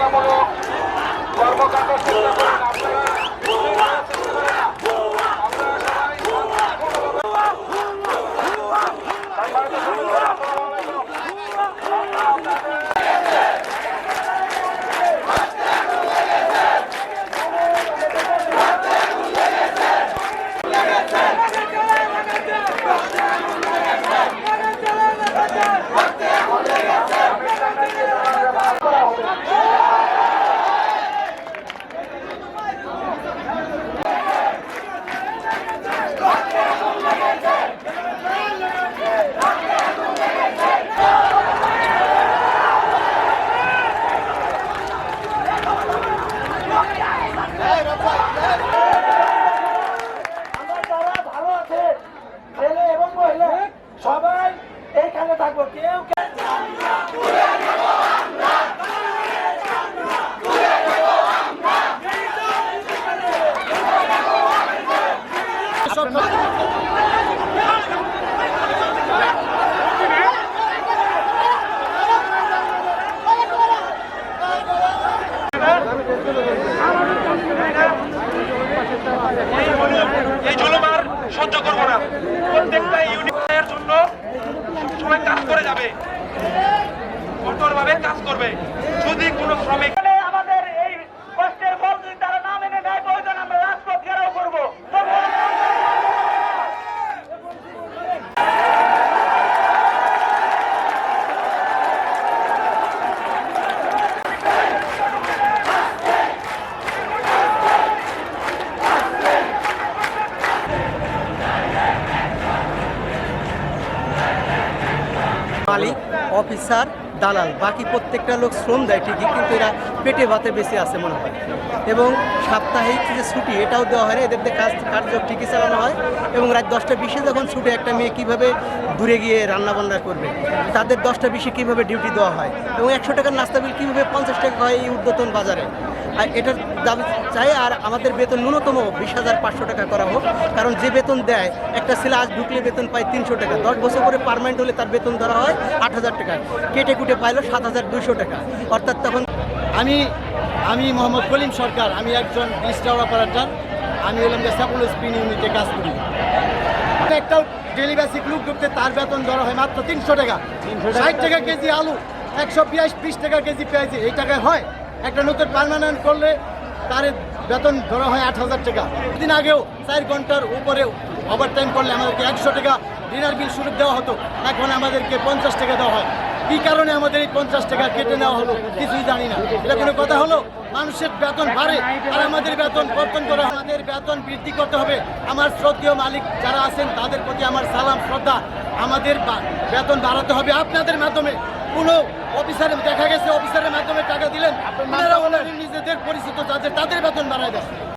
বাধ্যতামূলক কর্মকাণ্ড É quer levar com o quê? Eu. সহ্য করব না। প্রত্যেকটা ইউনিয়নের জন্য সবসময় কাজ করে যাবে। কঠোরভাবে কাজ করবে। যদি কোনো শ্রমিক আমাদের এই কষ্টের ফল যদি তারা না মেনে নেয় প্রয়োজন আমরা রাজপথ ঘেরাও করব মালিক, অফিসার, দালাল, বাকি প্রত্যেকটা লোক শ্রম দেয় ঠিকই, কিন্তু এরা পেটে ভাতে বেশি আছে মনে হয়। এবং সাপ্তাহিক যে ছুটি, এটাও দেওয়া হয় না, এদের কাজ কার্য ঠিকই চালানো হয়। এবং রাত দশটা বিশে যখন ছুটি একটা মেয়ে কীভাবে দূরে গিয়ে রান্না বান্না করবে, তাদের দশটা বিশে কীভাবে ডিউটি দেওয়া হয়, এবং একশো টাকার নাস্তা বিল কীভাবে পঞ্চাশ টাকা হয় এই উর্ধ্বতন বাজারে। আর এটার দাবি চাই আর আমাদের বেতন ন্যূনতম বিশ হাজার পাঁচশো টাকা করা হোক। কারণ যে বেতন দেয় একটা ছেলে আজ ঢুকলে বেতন পায় তিনশো টাকা। দশ বছর পরে পারমানেন্ট হলে তার বেতন ধরা হয় আট হাজার টাকা। কেটে কুটে পাইলো সাত হাজার দুশো টাকা। অর্থাৎ তখন আমি আমি মোহাম্মদ কলিম সরকার আমি একজন ডিস্টার অপারেটর। আমি হলাম যে সাপুল স্পিন ইউনিটে কাজ করি। একটা ডেলি বেসিক লুক ঢুকতে তার বেতন ধরা হয় মাত্র তিনশো টাকা। ষাট টাকা কেজি আলু একশো বিয়াশ বিশ টাকা কেজি পেঁয়াজি এই টাকায় হয়? একটা নতুন পার্মানেন্ট করলে তার বেতন ধরা হয় আট হাজার টাকা। দিন আগেও চার ঘণ্টার উপরে ওভার টাইম করলে আমাদেরকে একশো টাকা ডিনার বিল শুরু দেওয়া হতো। এখন আমাদেরকে পঞ্চাশ টাকা দেওয়া হয়। কি কারণে আমাদের এই পঞ্চাশ টাকা কেটে নেওয়া হলো কিছুই জানি না। এটা কোনো কথা হলো? মানুষের বেতন বাড়ে আর আমাদের বেতন কর্তন করা আমাদের বেতন বৃদ্ধি করতে হবে। আমার শ্রদ্ধেয় মালিক যারা আছেন, তাদের প্রতি আমার সালাম, শ্রদ্ধা। আমাদের বেতন বাড়াতে হবে আপনাদের মাধ্যমে। কোনো অফিসার দেখা গেছে অফিসারের মাধ্যমে টাকা দিলেন। আপনারা নিজেদের পরিচিত যাদের তাদের বেতন বাড়ায় দেয়